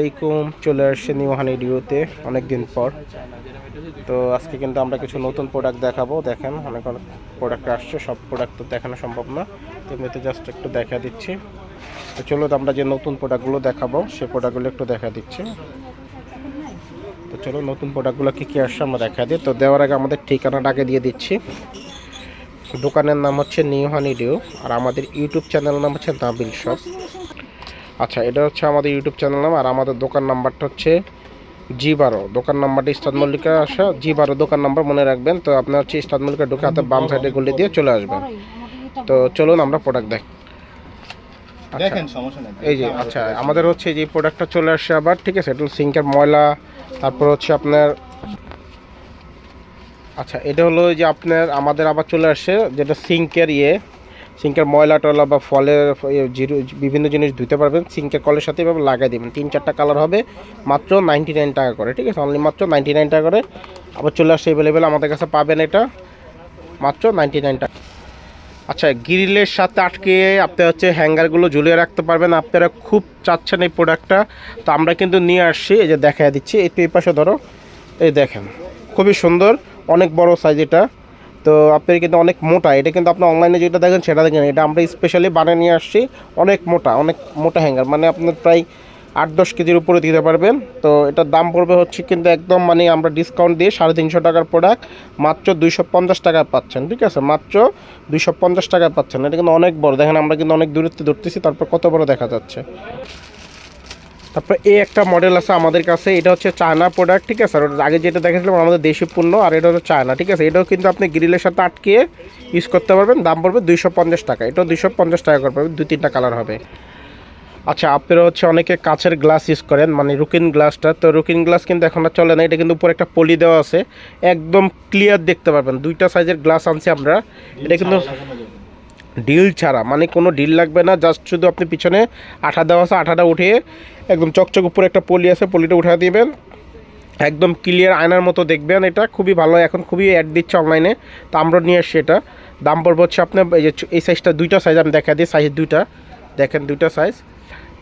আলাইকুম চলে আসছে নিউহান এডিওতে অনেক দিন পর। তো আজকে কিন্তু আমরা কিছু নতুন প্রোডাক্ট দেখাবো। দেখেন, অনেক অনেক প্রোডাক্ট আসছে। সব প্রোডাক্ট তো দেখানো সম্ভব না। তো এমনিতে জাস্ট একটু দেখা দিচ্ছি। তো চলো তো আমরা যে নতুন প্রোডাক্টগুলো দেখাবো সেই প্রোডাক্টগুলো একটু দেখা দিচ্ছি। তো চলো, নতুন প্রোডাক্টগুলো কী কী আসছে আমরা দেখা দিই। তো দেওয়ার আগে আমাদের ঠিকানাটা আগে দিয়ে দিচ্ছি। দোকানের নাম হচ্ছে নিউহান ইডিও আর আমাদের ইউটিউব চ্যানেলের নাম হচ্ছে নাবিল শপ আচ্ছা এটা হচ্ছে আমাদের ইউটিউব চ্যানেল নাম আর আমাদের দোকান নাম্বারটা হচ্ছে জি বারো। দোকান নাম্বারটা ইস্তাদ মল্লিকা আসা। জি বারো দোকান নাম্বার মনে রাখবেন। তো আপনার হচ্ছে ইস্তাদ মল্লিকা ঢুকে হাতে বাম সাইডে গুলি দিয়ে চলে আসবেন। তো চলুন আমরা প্রোডাক্ট দেখ। আচ্ছা, দেখেন সমস্যা নেই। এই যে আচ্ছা আমাদের হচ্ছে যে প্রোডাক্টটা চলে আসছে আবার ঠিক আছে? এটা সিঙ্কের ময়লা তারপর হচ্ছে আপনার আচ্ছা এটা হলো যে আপনার আমাদের আবার চলে আসছে যেটা সিঙ্কের ইয়ে। সিঙ্কের ময়লা টয়লা বা ফলের বিভিন্ন জিনিস ধুতে পারবেন, সিঙ্কের কলের সাথে এভাবে লাগাই দেবেন। তিন, চারটা কালার হবে, মাত্র নাইনটি নাইন টাকা করে, ঠিক আছে? অনলি মাত্র নাইনটি নাইন টাকা করে। আবার চলে আসছে অ্যাভেলেবেল আমাদের কাছে পাবেন এটা, মাত্র নাইনটি নাইন টাকা। আচ্ছা গ্রিলের সাথে আটকে আপনি হচ্ছে হ্যাঙ্গারগুলো ঝুলিয়ে রাখতে পারবেন, আপনারা খুব চাচ্ছেন এই প্রোডাক্টটা তো আমরা কিন্তু নিয়ে আসছি, এই যে দেখা দিচ্ছি, এই এই পাশে ধরো, এই দেখেন, খুবই সুন্দর, অনেক বড় সাইজ এটা। তো আপনার কিন্তু অনেক মোটা। এটা কিন্তু আপনি অনলাইনে যেটা দেখেন, সেটা দেখেন। এটা আমরা স্পেশালি বানিয়ে নিয়ে আসছি, অনেক মোটা অনেক মোটা হ্যাঙ্গার মানে আপনার প্রায় আট দশ কেজির উপরে দিতে পারবেন। তো এটার দাম পড়বে হচ্ছে কিন্তু একদম মানে আমরা ডিসকাউন্ট দিয়ে সাড়ে তিনশো টাকার প্রোডাক্ট মাত্র দুইশো পঞ্চাশ টাকায় পাচ্ছেন, ঠিক আছে? মাত্র দুইশো পঞ্চাশ টাকায় পাচ্ছেন। এটা কিন্তু অনেক বড়। দেখেন আমরা কিন্তু অনেক দূরত্বে ধরতেছি, তারপর কত বড় দেখা যাচ্ছে। তারপর এই একটা মডেল আছে আমাদের কাছে, এটা হচ্ছে চায়না প্রোডাক্ট ঠিক আছে? আর আগে যেটা দেখেছিলাম, আমাদের দেশি পণ্য, আর এটা হচ্ছে চায়না ঠিক আছে? এটাও কিন্তু আপনি গ্রিলের সাথে আটকে ইউজ করতে পারবেন, দাম পড়বে দুইশো পঞ্চাশ টাকা। এটাও দুইশো পঞ্চাশ টাকা করে পাবেন দুই তিনটা কালার হবে। আচ্ছা আপনারা হচ্ছে অনেকে কাঁচের গ্লাস ইউজ করেন মানে রুকিন গ্লাসটা তো রুকিন গ্লাস কিন্তু এখন আর চলে না, এটা কিন্তু উপরে একটা পলি দেওয়া আছে। একদম ক্লিয়ার দেখতে পারবেন, দুইটা সাইজের গ্লাস আনছি আমরা। এটা কিন্তু ডিল ছাড়া মানে কোনো ডিল লাগবে না জাস্ট শুধু আপনি পিছনে আঠা দেওয়া আছে, আঠাটা উঠিয়ে একদম চকচক উপরে একটা পলি আছে, পলিটা উঠা দিবেন। একদম ক্লিয়ার আয়নার মতো দেখবেন এটা, খুবই ভালো, এখন খুবই অ্যাড দিচ্ছে অনলাইনে তো আমরা নিয়ে আসছি এটা। দাম পড়বে হচ্ছে আপনার, এই যে এই সাইজটা দুইটা সাইজ আমি দেখা দিই সাইজ দুইটা। দেখেন দুইটা সাইজ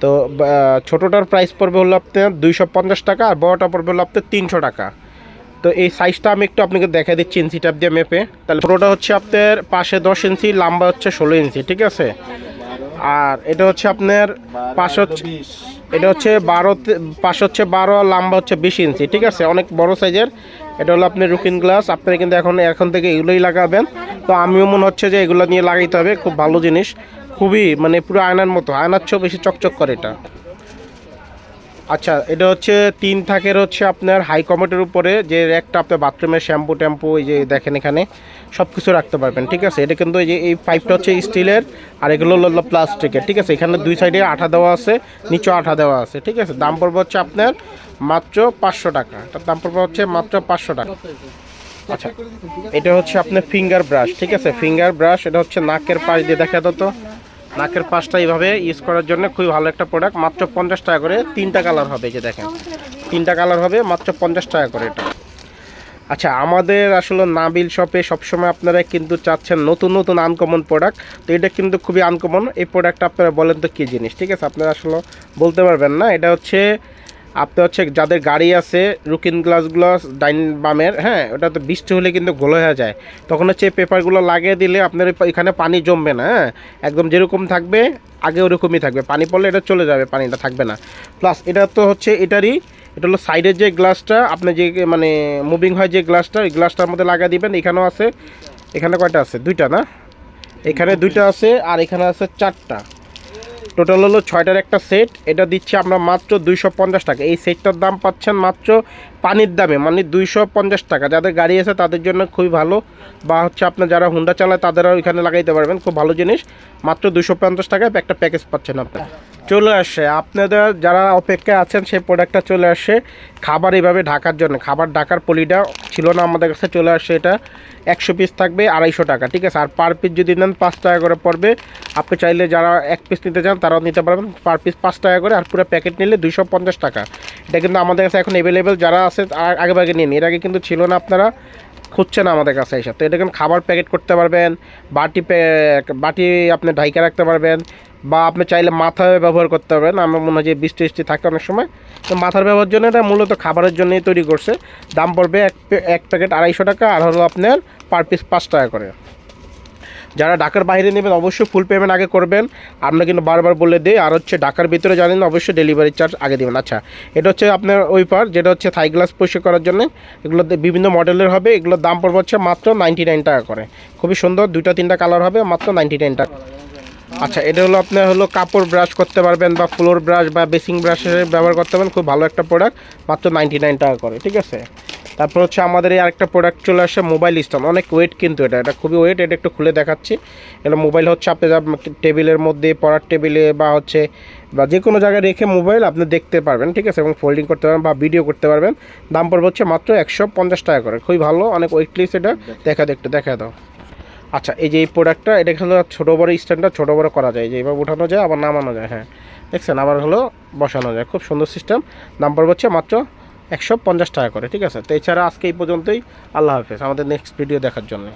তো ছোটোটার প্রাইস পড়বে হলো আপনার দুইশো পঞ্চাশ টাকা আর বড়টা পড়বে হলো আপনার তিনশো টাকা। তো এই সাইজটা আমি একটু আপনাকে দেখা দিচ্ছি ইঞ্চি টাপ দিয়ে মেপে তাহলে পুরোটা হচ্ছে আপনার পাশে দশ ইঞ্চি লম্বা হচ্ছে ষোলো ইঞ্চি ঠিক আছে? আর এটা হচ্ছে আপনার পাশ হচ্ছে এটা হচ্ছে বারো পাশ হচ্ছে বারো লম্বা হচ্ছে বিশ ইঞ্চি, ঠিক আছে? অনেক বড় সাইজের। এটা হলো আপনি রুকিন গ্লাস। আপনি কিন্তু এখন এখন থেকে এগুলোই লাগাবেন। তো আমিও মনে হচ্ছে যে এগুলো নিয়ে লাগাইতে হবে। খুব ভালো জিনিস। খুবই মানে পুরো আয়নার মতো। আয়নার চেয়েও বেশি চকচক করে এটা। আচ্ছা এটা হচ্ছে তিন থাকের হচ্ছে আপনার হাই কমেটের উপরে যে একটা আপনার বাথরুমের শ্যাম্পু ট্যাম্পু এই যে দেখেন এখানে সব কিছু রাখতে পারবেন, ঠিক আছে? এটা কিন্তু এই যে, এই পাইপটা হচ্ছে স্টিলের আর এগুলো হলো প্লাস্টিকের ঠিক আছে? এখানে দুই সাইডে আঠা দেওয়া আছে, নিচেও আঠা দেওয়া আছে, ঠিক আছে? দাম পড়বে হচ্ছে আপনার মাত্র পাঁচশো টাকা। এটার দাম পড়বে হচ্ছে মাত্র পাঁচশো টাকা। আচ্ছা এটা হচ্ছে আপনার ফিঙ্গার ব্রাশ ঠিক আছে? ফিঙ্গার ব্রাশ এটা হচ্ছে নাকের পাশ দিয়ে দেখা তো? নাকের পাশটা এইভাবে ইউজ করার জন্য খুবই ভালো একটা প্রোডাক্ট মাত্র পঞ্চাশ টাকা করে তিনটা কালার হবে যে দেখেন। তিনটা কালার হবে, মাত্র পঞ্চাশ টাকা করে এটা। আচ্ছা আমাদের আসলে নাবিল শপে সবসময় আপনারা কিন্তু চাচ্ছেন নতুন নতুন আনকমন প্রোডাক্ট তো এটা কিন্তু খুবই আনকমন এই প্রোডাক্টটা আপনারা বলেন তো কী জিনিস? ঠিক আছে, আপনারা আসলে বলতে পারবেন না। এটা হচ্ছে আপনি হচ্ছে যাদের গাড়ি আছে রুকিন গ্লাসগুলো ডাইন বামের হ্যাঁ ওটা তো বৃষ্টি হলে কিন্তু গোল হয়ে যায়। তখন হচ্ছে পেপারগুলো লাগিয়ে দিলে আপনার এখানে পানি জমবে না হ্যাঁ? একদম যেরকম থাকবে, আগে ওরকমই থাকবে। পানি পড়লে এটা চলে যাবে, পানিটা থাকবে না। প্লাস এটা তো হচ্ছে এটারই, এটা হলো সাইডের যে গ্লাসটা আপনি যে মানে মুভিং হয় যে গ্লাসটা ওই গ্লাসটার মধ্যে লাগিয়ে দিবেন। এখানেও আছে, এখানে কয়টা আছে? দুইটা না? এখানে দুইটা আছে, আর এখানে আছে চারটা। টোটাল হলো ছয়টার একটা সেট এটা দিচ্ছি আমরা মাত্র দুইশো পঞ্চাশ টাকা। এই সেটটার দাম পাচ্ছেন মাত্র পানির দামে মানে দুইশো পঞ্চাশ টাকা। যাদের গাড়ি আছে তাদের জন্য খুবই ভালো। বা হচ্ছে আপনার যারা হুন্ডা চালায় তাদেরও এখানে লাগাইতে পারবেন। খুব ভালো জিনিস। মাত্র দুশো পঞ্চাশ টাকায় একটা প্যাকেজ পাচ্ছেন আপনার। চলে আসে। আপনাদের যারা অপেক্ষায় আছেন, সেই প্রোডাক্টটা চলে আসে। খাবার এইভাবে ঢাকার জন্য। খাবার ঢাকার পলিটা ছিল না আমাদের কাছে, চলে আসে এটা। একশো পিস থাকবে, আড়াইশো টাকা, ঠিক আছে? আর পার পিস যদি নেন, পাঁচ টাকা করে পড়বে। আপনি চাইলে যারা এক পিস নিতে চান, তারাও নিতে পারবেন। পার পিস পাঁচ টাকা করে, আর পুরো প্যাকেট নিলে দুইশো পঞ্চাশ টাকা। এটা কিন্তু আমাদের কাছে এখন অ্যাভেলেবেল যারা আছে আগে ভাগে নিন এর আগে কিন্তু ছিল না আপনারা। খুঁজছে না আমাদের কাছে এসব তো এটা কিন্তু খাবার প্যাকেট করতে পারবেন, বাটি বাটি আপনি ঢাইকা রাখতে পারবেন, বা আপনি চাইলে মাথায় ব্যবহার করতে পারবেন। আমার মনে হয় যে বৃষ্টি টিষ্টি থাকে অনেক সময়। তো মাথার ব্যবহার জন্য এটা মূলত খাবারের জন্যই তৈরি করছে। দাম পড়বে এক এক প্যাকেট আড়াইশো টাকা, আর হলো আপনার পার পিস পাঁচ টাকা করে। যারা ঢাকার বাইরে নেবেন অবশ্যই ফুল পেমেন্ট আগে করবেন। আমরা কিন্তু বারবার বলে দিই, আর হচ্ছে ঢাকার ভিতরে জানেন, অবশ্যই ডেলিভারি চার্জ আগে দেবেন। আচ্ছা এটা হচ্ছে আপনার ওই পার যেটা হচ্ছে থাই গ্লাস পরিষ্কার করার জন্য। এগুলো বিভিন্ন মডেলের হবে। এগুলোর দাম পড়বে হচ্ছে মাত্র নাইনটি নাইন টাকা করে। খুবই সুন্দর, দুইটা তিনটা কালার হবে, মাত্র নাইনটি নাইন টাকা। আচ্ছা এটা হলো আপনার হলো কাপড় ব্রাশ করতে পারবেন বা ফ্লোর ব্রাশ বা বেসিং ব্রাশের ব্যবহার করতে পারবেন। খুব ভালো একটা প্রোডাক্ট মাত্র নাইনটি নাইন টাকা করে, ঠিক আছে? তারপর হচ্ছে আমাদের এই আরেকটা প্রোডাক্ট চলে আসে মোবাইল স্ট্যান্ড অনেক ওয়েট কিন্তু এটা। এটা খুবই ওয়েট এটা একটু খুলে দেখাচ্ছি। এটা মোবাইল হচ্ছে আপনি টেবিলের মধ্যে, পড়ার টেবিলে বা হচ্ছে বা যে কোনো জায়গায় রেখে মোবাইল আপনি দেখতে পারবেন, ঠিক আছে? এবং ফোল্ডিং করতে পারবেন বা ভিডিও করতে পারবেন। দাম পড়বে হচ্ছে মাত্র একশো পঞ্চাশ টাকা করে। খুবই ভালো, অনেক ওয়েটলিস এটা। দেখা দাও একটু দেখা দাও। আচ্ছা এই যে এই প্রোডাক্টটা এটা হলো ছোটো বড়ো স্ট্যান্ডটা ছোটো বড়ো করা যায়। যে উঠানো যায়, আবার নামানো যায় হ্যাঁ। দেখছেন? আবার হলো বসানো যায়। খুব সুন্দর সিস্টেম দাম পড়বে হচ্ছে মাত্র একশো পঞ্চাশ টাকা করে, ঠিক আছে? তো এছাড়া আজকে এই পর্যন্তই। আল্লাহ হাফেজ। আমাদের নেক্সট ভিডিও দেখার জন্য।